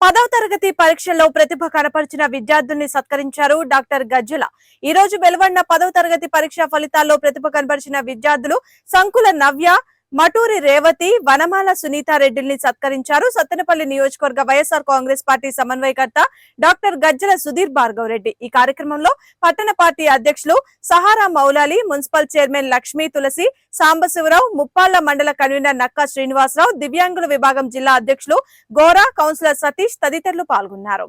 పదవ తరగతి పరీక్షల్లో ప్రతిభ కనపరిచిన విద్యార్థుల్ని సత్కరించారు డాక్టర్ గజ్జల ఈ రోజు వెలువడిన పదవ తరగతి పరీక్ష ఫలితాల్లో ప్రతిభ కనపరిచిన విద్యార్థులు సంకుల నవ్య మటూరి రేవతి వనమాల సునీతారెడ్డిని సత్కరించారు. సత్తెనపల్లి నియోజకవర్గ వైఎస్ఆర్ కాంగ్రెస్ పార్టీ సమన్వయకర్త డాక్టర్ గజ్జల సుధీర్ భార్గవ్ రెడ్డి. ఈ కార్యక్రమంలో పట్టణ పార్టీ అధ్యక్షులు సహారా మౌలాలి మున్సిపల్ చైర్మన్ లక్ష్మీ తులసి సాంబశివరావు ముప్పాళ్ళ మండల కన్వీనర్ నక్కా శ్రీనివాసరావు దివ్యాంగుల విభాగం జిల్లా అధ్యక్షులు గోరా కౌన్సిలర్ సతీష్ తదితరులు పాల్గొన్నారు.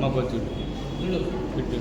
మాకు వచ్చి పెట్టు